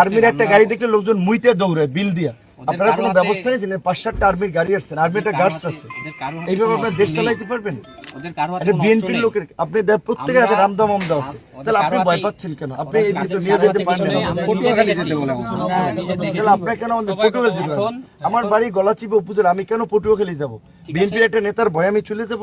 আর্মির একটা গাড়ি দেখলে লোকজন মুইতে দৌড়ায় বিল দিয়া। আপনারা কোনো ব্যবস্থা নিয়েছেন পাঁচ সাতটা আর্মির গাড়ি আসছেন আর্মি একটা গার্ডস আছে। এইভাবে আপনার দেশ চালাইতে পারবেন? বিএনপির লোকের আপনি প্রত্যেকের হাতে রামদা মামদা আছে। তাহলে আপনি ভয় পাচ্ছেন কেন? আপনি এই দিকে নিয়ে যেতে পারেন। তাহলে আপনারা কেন আমাদের পটুয়াখালী যেতে আমার বাড়ি গলাচিপে উপজেলা আমি কেন পটুয়াখালী যাব? বিএনপির একটা নেতার ভয় আমি চলে যাব।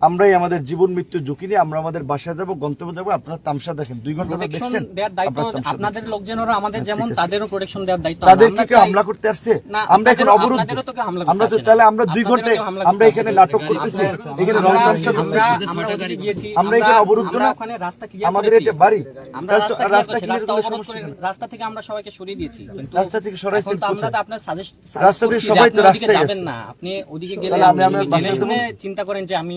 আমরাই আমাদের জীবন মৃত্যু ঝুঁকি নিয়ে আমরা আমাদের বাসায় যাব গন্তব্যে যাব। আপনারা তামসা দেখেন। দুই ঘণ্টা দেখছেন? আপনাদের লোকজনেরও আমাদের হ্যাঁ, যেমন তাদেরও প্রোটেকশন দেওয়ার দায়িত্ব। দেখেন। তাদের কি হামলা করতে আসছে? আমরা এখন হামলা আমরা তো তাহলে আমরা দুই ঘন্টায় আমরা এখানে নাটক করতেছি। এখানে রং আমরা- তামসা করতেছি। আমরা এখানে অবরুদ্ধ না? ওখানে রাস্তা ক্লিয়ার আমাদের এটা বাড়ি। আমরা রাস্তা ক্লিয়ার রাস্তা অবরোধ থেকে আমরা সবাইকে সরিয়ে দিয়েছি। কিন্তু রাস্তা থেকে সরাইছেন এখন তো আমরা তো আপনার সাজেস্ট রাস্তা থেকে সবাই তো রাস্তায় যাবেন না। আপনি ওদিকে গেলে? চিন্তা করেন যে আমি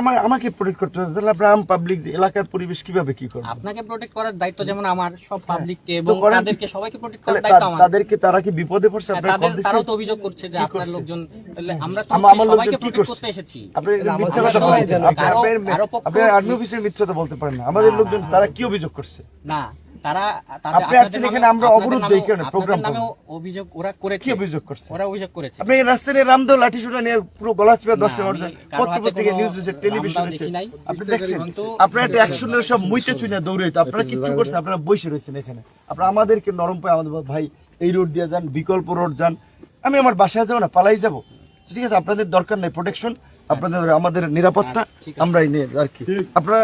আমার আমাকে প্রোটেক্ট করতে হবে। তাহলে আপনার পাবলিক এলাকার পরিবেশ কীভাবে কি করবে? আপনাকে প্রোটেক্ট করার দায়িত্ব যেমন আমার সব পাবলিককে এবং তাদেরকে সবাইকে প্রোটেক্ট করার দায়িত্ব আমার তাদেরকে তারা কি বিপদে পড়ছে? হ্যাঁ, আপনার কল দিচ্ছে তারাও তো অভিযোগ করছে যে আপনার লোকজন তাহলে আমরা তো সবাইকে প্রোটেক্ট করতে এসেছি। আপনি মিথ্যা কথা বলছেন আপনি আর্মি অফিসের মিথ্যা কথা বলতে পারেন না। আমাদের লোকজন তারা কি অভিযোগ করছে? না তারা আপনি এখানে, আমরা অবরোধ দেই কেন? আপনাদের program অভিযোগ ওরা করেছে। কি অভিযোগ করছে? ওরা অভিযোগ করেছে। আপনি রাস্তায় রামদেও লাঠি সুটা নিয়ে পুরো গলা চিপে দশ না, টাকা আমি কারও পত্র পত্রিকা নিউজ টেলিভিশন। আপনি দেখছেন? আপনারা একটা অ্যাকশনের সব মুইতে দৌড়াইতো আপনারা কিচ্ছু করছেন আপনারা বসে রয়েছেন এখানে। আপনারা আমাদেরকে নরম পায় আমাদের ভাই এই রোড দিয়ে যান বিকল্প রোড যান। আমি আমার বাসায় যাব না পালাই যাব। ঠিক আছে আপনাদের দরকার নেই প্রোটেকশন আপনাদের আমাদের নিরাপত্তা আমরাই নিয়ে আর কি। আপনারা